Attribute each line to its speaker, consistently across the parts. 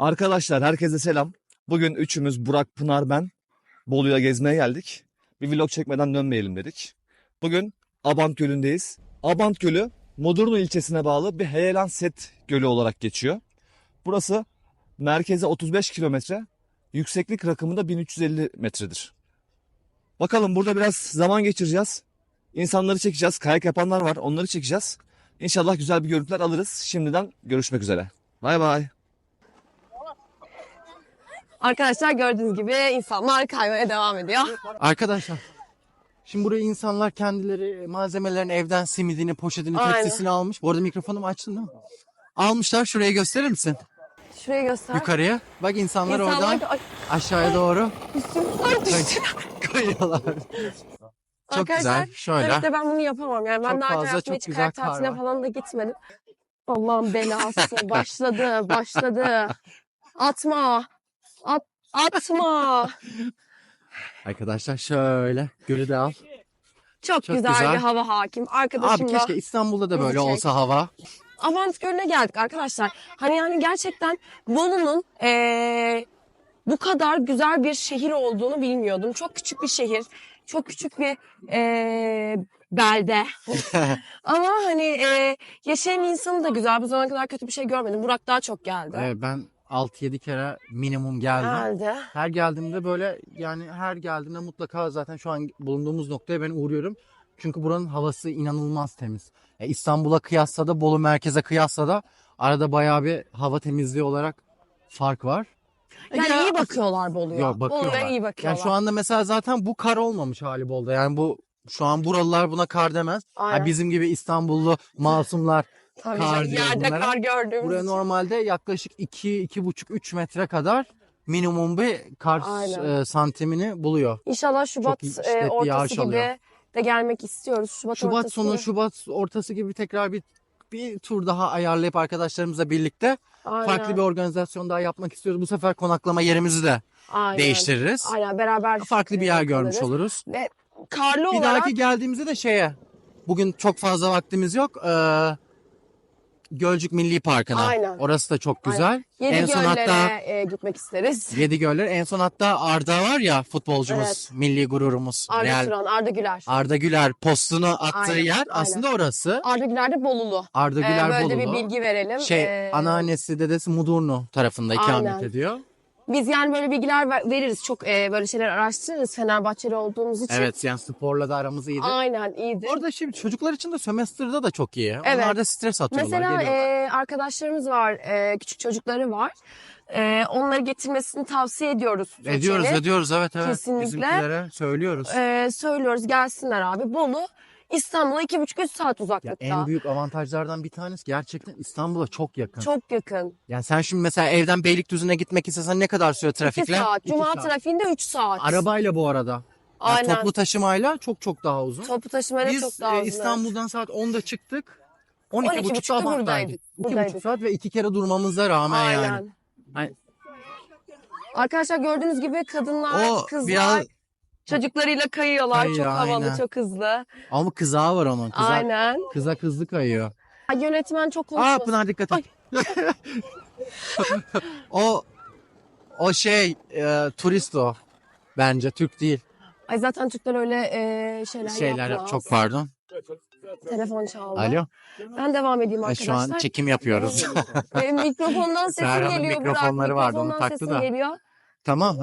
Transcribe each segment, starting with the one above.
Speaker 1: Arkadaşlar herkese selam. Bugün üçümüz Burak, Pınar, ben Bolu'ya gezmeye geldik. Bir vlog çekmeden dönmeyelim dedik. Bugün Abant Gölü'ndeyiz. Abant Gölü Modurnu ilçesine bağlı bir heyelan set gölü olarak geçiyor. Burası merkeze 35 kilometre, yükseklik rakımı da 1350 metredir. Bakalım burada biraz zaman geçireceğiz. İnsanları çekeceğiz. Kayak yapanlar var. Onları çekeceğiz. İnşallah güzel bir görüntüler alırız. Şimdiden görüşmek üzere. Bay bay.
Speaker 2: Arkadaşlar gördüğünüz gibi insanlar kaymaya devam ediyor.
Speaker 3: Arkadaşlar şimdi buraya insanlar kendileri malzemelerini evden simidini, poşetini,
Speaker 2: Aynen.
Speaker 3: tepsisini almış. Bu arada mikrofonumu açtın değil mi? Almışlar şuraya gösterir misin?
Speaker 2: Şurayı göster.
Speaker 3: Yukarıya. Bak insanlar,
Speaker 2: İnsanlar
Speaker 3: oradan
Speaker 2: Ay,
Speaker 3: aşağıya doğru
Speaker 2: ay, düştü.
Speaker 3: kayıyorlar. Çok
Speaker 2: Arkadaşlar,
Speaker 3: güzel. Şöyle.
Speaker 2: Evet de ben bunu yapamam. Yani ben
Speaker 3: Çok
Speaker 2: daha
Speaker 3: fazla, çok
Speaker 2: hiç
Speaker 3: güzel
Speaker 2: kayak
Speaker 3: var.
Speaker 2: falan da gitmedim. Allah'ın belası. başladı, başladı. Atma. At, atma.
Speaker 3: Arkadaşlar şöyle gölü de al.
Speaker 2: Çok,
Speaker 3: Çok
Speaker 2: güzel,
Speaker 3: güzel.
Speaker 2: bir hava hakim.
Speaker 3: Abi
Speaker 2: Arkadaşımla
Speaker 3: keşke İstanbul'da da böyle
Speaker 2: çek.
Speaker 3: olsa hava.
Speaker 2: Avant Gölü'ne geldik arkadaşlar. Hani yani gerçekten Bolu'nun eee, bu kadar güzel bir şehir olduğunu bilmiyordum. Çok küçük bir şehir. Çok küçük bir eee, belde. Ama hani eee, yaşayan insanı da güzel. Bu zamana kadar kötü bir şey görmedim. Burak daha çok geldi.
Speaker 3: Evet, ben 6-7 kere minimum geldim.
Speaker 2: Geldi.
Speaker 3: Her geldiğimde böyle yani her geldiğimde mutlaka zaten şu an bulunduğumuz noktaya ben uğruyorum. Çünkü buranın havası inanılmaz temiz. E, İstanbul'a kıyasla da Bolu merkeze kıyasla da arada bayağı bir hava temizliği olarak fark var. E,
Speaker 2: Yani
Speaker 3: ya-
Speaker 2: iyi bakıyorlar Bolu'ya.
Speaker 3: Yok, bakıyorlar.
Speaker 2: Bolu'ya iyi bakıyorlar.
Speaker 3: Yani şu anda mesela zaten bu kar olmamış hali Bolu'da. Yani bu şu an buralılar buna kar demez. Ha,
Speaker 2: Aynen.
Speaker 3: bizim gibi İstanbullu masumlar
Speaker 2: Tabii
Speaker 3: kar
Speaker 2: canım, yerde
Speaker 3: bunlara.
Speaker 2: kar gördüğümüz
Speaker 3: Buraya normalde yaklaşık 2 2,5 3 metre kadar minimum bir kar
Speaker 2: Aynen.
Speaker 3: e, santimini buluyor.
Speaker 2: İnşallah Şubat e, ortası gibi
Speaker 3: alıyor.
Speaker 2: de gelmek istiyoruz. Şubat,
Speaker 3: Şubat
Speaker 2: ortası
Speaker 3: sonu. Şubat ortası gibi tekrar bir bir tur daha ayarlayıp arkadaşlarımızla birlikte
Speaker 2: Aynen.
Speaker 3: farklı bir organizasyon daha yapmak istiyoruz. Bu sefer konaklama yerimizi de
Speaker 2: Aynen.
Speaker 3: değiştiririz.
Speaker 2: Aynen beraber
Speaker 3: Farklı bir yer görmüş
Speaker 2: kalırız.
Speaker 3: oluruz.
Speaker 2: Ve karlı
Speaker 3: Bir
Speaker 2: olarak
Speaker 3: dahaki geldiğimizde de şeye bugün çok fazla vaktimiz yok. Ee, Gölcük Milli Parkı'na.
Speaker 2: Aynen.
Speaker 3: Orası da çok güzel.
Speaker 2: yedi
Speaker 3: en son hatta
Speaker 2: e, gitmek isteriz.
Speaker 3: Yedi Göller. En son hatta Arda var ya futbolcumuz,
Speaker 2: Evet.
Speaker 3: milli gururumuz.
Speaker 2: Arda
Speaker 3: Real.
Speaker 2: Turan, Arda Güler.
Speaker 3: Arda Güler postunu attığı
Speaker 2: Aynen,
Speaker 3: yer
Speaker 2: aynen.
Speaker 3: aslında orası.
Speaker 2: Arda Güler de Bolulu.
Speaker 3: Arda
Speaker 2: Ee,
Speaker 3: Güler
Speaker 2: böyle de bir
Speaker 3: Bolulu.
Speaker 2: bilgi verelim.
Speaker 3: Şey
Speaker 2: Ee,
Speaker 3: anneannesi dedesi Mudurnu tarafında ikamet
Speaker 2: Aynen.
Speaker 3: ediyor.
Speaker 2: Biz yani böyle bilgiler ver- veririz. Çok e, böyle şeyler araştırırız Fenerbahçeli olduğumuz için.
Speaker 3: Evet yani sporla da aramız iyiydi.
Speaker 2: Aynen iyidir.
Speaker 3: Orada şimdi çocuklar için de sömestr'da da çok iyi.
Speaker 2: Evet.
Speaker 3: Onlar da stres atıyorlar.
Speaker 2: Mesela
Speaker 3: geliyorlar.
Speaker 2: e, arkadaşlarımız var, e, küçük çocukları var. E, onları getirmesini tavsiye ediyoruz.
Speaker 3: ediyoruz
Speaker 2: Tuğçe'nin.
Speaker 3: ediyoruz evet evet.
Speaker 2: Kesinlikle.
Speaker 3: Bizimkilere söylüyoruz.
Speaker 2: E, söylüyoruz gelsinler abi. Bolu İstanbul'a iki buçuk üç saat
Speaker 3: Ya
Speaker 2: uzaklıkta.
Speaker 3: en büyük avantajlardan bir tanesi gerçekten İstanbul'a çok yakın.
Speaker 2: Çok yakın.
Speaker 3: Yani sen şimdi mesela evden Beylikdüzü'ne gitmek istesen ne kadar sürüyor trafikle?
Speaker 2: 2 saat.
Speaker 3: İki
Speaker 2: Cuma
Speaker 3: saat.
Speaker 2: trafiğinde 3 saat.
Speaker 3: Arabayla bu arada. Yani
Speaker 2: Aynen.
Speaker 3: toplu taşımayla çok çok daha uzun.
Speaker 2: Toplu taşımayla
Speaker 3: Biz
Speaker 2: çok daha
Speaker 3: e,
Speaker 2: uzun.
Speaker 3: İstanbul'dan saat 10'da çıktık.
Speaker 2: 12.30'da
Speaker 3: 12.30'da Abant'taydık.
Speaker 2: buradaydık.
Speaker 3: 2,5
Speaker 2: Buradaydık.
Speaker 3: saat ve iki kere durmamıza rağmen
Speaker 2: Aynen.
Speaker 3: yani. Hani-
Speaker 2: Arkadaşlar gördüğünüz gibi kadınlar,
Speaker 3: O
Speaker 2: kızlar
Speaker 3: biraz
Speaker 2: çocuklarıyla kayıyorlar.
Speaker 3: Kayıyor,
Speaker 2: çok havalı,
Speaker 3: aynen.
Speaker 2: çok hızlı.
Speaker 3: ama kızağı var onun. Kıza,
Speaker 2: Aynen.
Speaker 3: Kıza kızlı kayıyor.
Speaker 2: Ay, Yönetmen çok
Speaker 3: Aa
Speaker 2: konuşmasın.
Speaker 3: Pınar dikkat et. O o şey e, turist o. Bence Türk değil.
Speaker 2: Ay zaten Türkler öyle e, şeyler,
Speaker 3: Şeyler
Speaker 2: yapmaz.
Speaker 3: çok pardon.
Speaker 2: Telefon çaldı.
Speaker 3: Alo.
Speaker 2: Ben devam edeyim
Speaker 3: E,
Speaker 2: arkadaşlar.
Speaker 3: Şu an çekim yapıyoruz.
Speaker 2: Benim mikrofondan sesim
Speaker 3: Serhan'ın
Speaker 2: geliyor.
Speaker 3: mikrofonları vardı, onu
Speaker 2: mikrofondan
Speaker 3: taktı
Speaker 2: sesim
Speaker 3: da.
Speaker 2: Geliyor.
Speaker 3: tamam.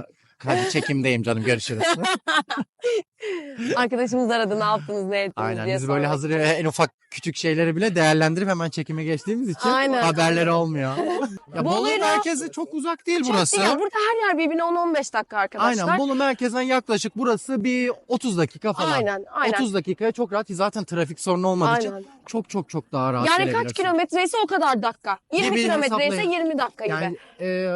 Speaker 3: Hadi çekimdeyim canım görüşürüz.
Speaker 2: Arkadaşımız aradı ne yaptınız ne ettiniz
Speaker 3: Aynen
Speaker 2: diye
Speaker 3: biz böyle hazır en ufak küçük şeyleri bile değerlendirip hemen çekime geçtiğimiz için
Speaker 2: Ayiçin.
Speaker 3: haberleri olmuyor. ya Bolu
Speaker 2: Bolu'yla-
Speaker 3: merkezi çok uzak değil
Speaker 2: Çok
Speaker 3: burası.
Speaker 2: değil. Burada her yer birbirine 10-15 dakika arkadaşlar.
Speaker 3: Aynen Bolu merkezden yaklaşık burası bir 30 dakika falan.
Speaker 2: Aynen, aynen.
Speaker 3: 30 dakikaya çok rahat zaten trafik sorunu olmadığı için
Speaker 2: Aynen.
Speaker 3: çok çok çok daha rahat
Speaker 2: Yani kaç
Speaker 3: gelebilirsin.
Speaker 2: kilometreyse o kadar dakika. 20
Speaker 3: Birbirini
Speaker 2: kilometreyse
Speaker 3: hesaplayın.
Speaker 2: 20 dakika gibi.
Speaker 3: Yani e,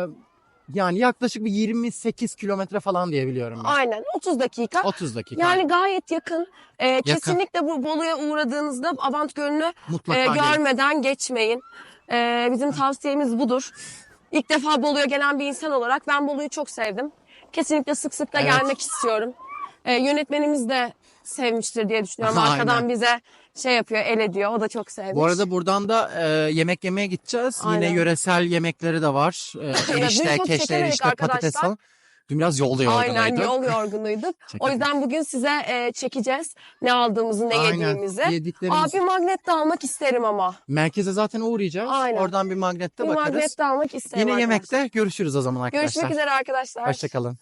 Speaker 3: yani yaklaşık bir 28 kilometre falan diyebiliyorum ben.
Speaker 2: Aynen 30 dakika.
Speaker 3: 30 dakika.
Speaker 2: Yani gayet yakın. Ee, Kesinlikle bu Bolu'ya uğradığınızda Avant Gölü'nü
Speaker 3: Mutlaka
Speaker 2: e,
Speaker 3: gelin.
Speaker 2: görmeden geçmeyin. Ee, bizim tavsiyemiz budur. İlk defa Bolu'ya gelen bir insan olarak ben Bolu'yu çok sevdim. Kesinlikle sık sık da
Speaker 3: Evet.
Speaker 2: gelmek istiyorum. Ee, yönetmenimiz de sevmiştir diye düşünüyorum.
Speaker 3: Aynen.
Speaker 2: Arkadan bize şey yapıyor, el ediyor. O da çok sevmiş.
Speaker 3: Bu arada buradan da e, yemek yemeye gideceğiz.
Speaker 2: Aynen.
Speaker 3: Yine yöresel yemekleri de var. E, erişte, keşte, erişte, patates falan. Dün biraz yolda
Speaker 2: Aynen
Speaker 3: yorgunuydu.
Speaker 2: yol yorgunuyduk. o yüzden bugün size e, çekeceğiz ne aldığımızı, ne
Speaker 3: Aynen.
Speaker 2: yediğimizi.
Speaker 3: Yediklerimiz.
Speaker 2: Abi magnet de almak isterim ama.
Speaker 3: Merkeze zaten uğrayacağız.
Speaker 2: Aynen.
Speaker 3: Oradan bir magnette
Speaker 2: Bir
Speaker 3: bakarız.
Speaker 2: magnet de almak isterim
Speaker 3: Yine
Speaker 2: arkadaşlar.
Speaker 3: yemekte görüşürüz o zaman arkadaşlar.
Speaker 2: Görüşmek üzere arkadaşlar.
Speaker 3: Hoşçakalın.